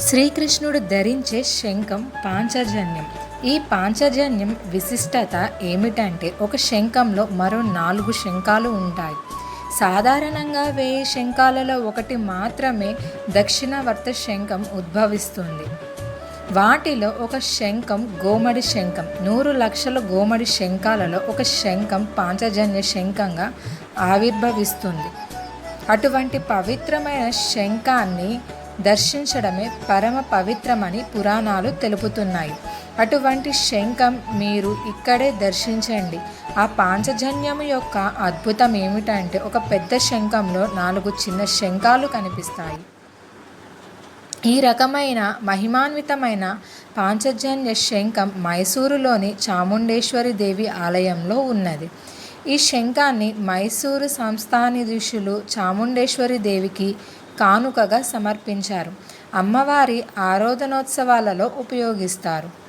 శ్రీకృష్ణుడు ధరించే శంఖం పాంచజన్యం. ఈ పాంచజన్యం విశిష్టత ఏమిటంటే ఒక శంఖంలో మరో నాలుగు శంఖాలు ఉంటాయి. సాధారణంగా వేయి శంఖాలలో ఒకటి మాత్రమే దక్షిణవర్త శంఖం ఉద్భవిస్తుంది. వాటిలో ఒక శంఖం గోమడి శంఖం నూరు లక్షల గోమడి శంఖాలలో ఒక శంఖం పాంచజన్య శంఖంగా ఆవిర్భవిస్తుంది. అటువంటి పవిత్రమైన శంఖాన్ని దర్శించడమే పరమ పవిత్రమని పురాణాలు తెలుపుతున్నాయి. అటువంటి శంఖం మీరు ఇక్కడే దర్శించండి. ఆ పాంచజన్యము యొక్క అద్భుతం ఏమిటంటే ఒక పెద్ద శంఖంలో నాలుగు చిన్న శంఖాలు కనిపిస్తాయి. ఈ రకమైన మహిమాన్వితమైన పాంచజన్య శంఖం మైసూరులోని చాముండేశ్వరి దేవి ఆలయంలో ఉన్నది. ఈ శంఖాన్ని మైసూరు సంస్థానిధుషులు చాముండేశ్వరి దేవికి కానుకగా సమర్పించారు. అమ్మవారి ఆరాధనోత్సవాలలో ఉపయోగిస్తారు.